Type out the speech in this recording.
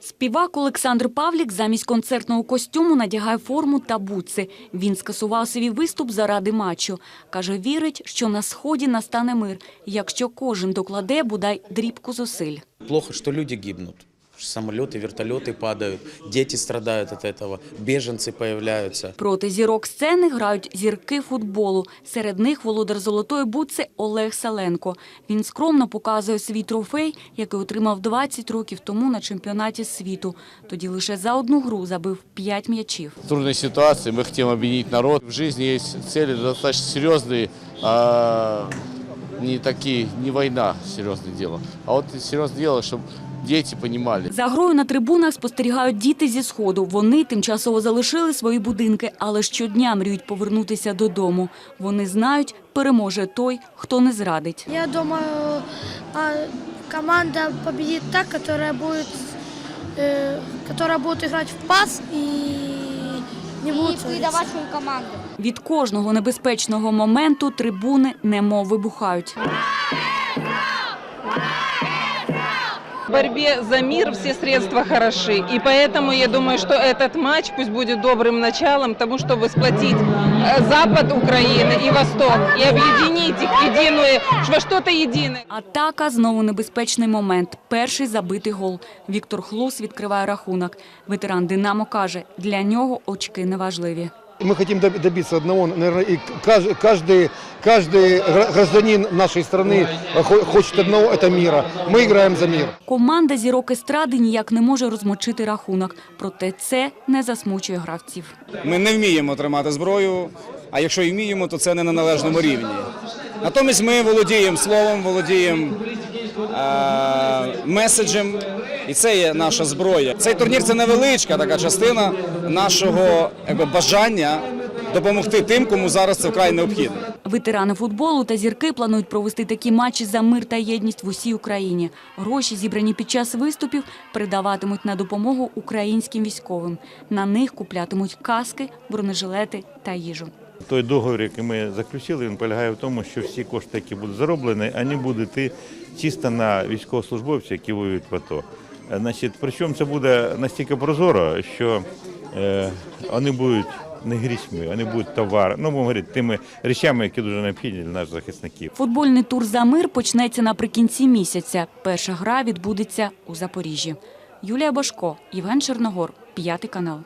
Співак Олександр Павлік замість концертного костюму надягає форму та бутси. Він скасував свій виступ заради матчу. Каже, вірить, що на сході настане мир, якщо кожен докладе бодай дрібку зусиль. Плохо, що люди гибнут. Самолеты, вертолеты падают, дети страдают от этого, беженцы появляются. Проти зірок сцени грають зірки футболу. Серед них володар золотої бутси Олег Саленко. Він скромно показує свій трофей, який отримав 20 років тому на чемпіонаті світу. Тоді лише за одну гру забив 5 м'ячів. В трудной ситуации мы хотим объединить народ. В жизни есть цели достаточно серьезные, а не такие, не война серьезное дело. А вот серьезное дело, чтобы дети понимали. За грою на трибунах спостерігають діти зі сходу. Вони тимчасово залишили свої будинки, але щодня мріють повернутися додому. Вони знають, переможе той, хто не зрадить. Я думаю, а, команда победит та, которая будет, э, которая будет в пас и не будет и ссориться. команду. Від кожного небезпечного моменту трибуни немов вибухають. В борьбе за мир все средства хороши. И поэтому я думаю, что этот матч пусть будет добрым началом тому, чтобы сплотить э, Запад Украины и Восток и объединить их в единую, во что-то единое. Атака знову небезпечний момент. Перший забитий гол. Віктор Хлус відкриває рахунок. Ветеран Динамо каже, для нього очки неважливі. Мы хотим доб- добиться одного, наверное, и каждый, каждый, каждый гра- гражданин нашей страны хо- хочет одного, это мира. Мы играем за мир. Команда зірок естради ніяк не може розмочити рахунок. Проте це не засмучує гравців. Ми не вміємо тримати зброю, а якщо і вміємо, то це не на належному рівні. Натомість ми володіємо словом, володіємо е- меседжем, і це є наша зброя. Цей турнір це невеличка така частина нашого якби, бажання допомогти тим, кому зараз це вкрай необхідно. Ветерани футболу та зірки планують провести такі матчі за мир та єдність в усій Україні. Гроші, зібрані під час виступів, передаватимуть на допомогу українським військовим. На них куплятимуть каски, бронежилети та їжу. Той договір, який ми заключили, він полягає в тому, що всі кошти, які будуть зароблені, вони будуть йти чисто на військовослужбовців, які воюють в АТО. Е, Значить, причому це буде настільки прозоро, що е, вони будуть не грішми, вони будуть товар, ну будемо говорити, тими речами, які дуже необхідні для наших захисників. Футбольний тур за мир почнеться наприкінці місяця. Перша гра відбудеться у Запоріжжі. Юлія Башко, Євген Черногор, п'ятий канал.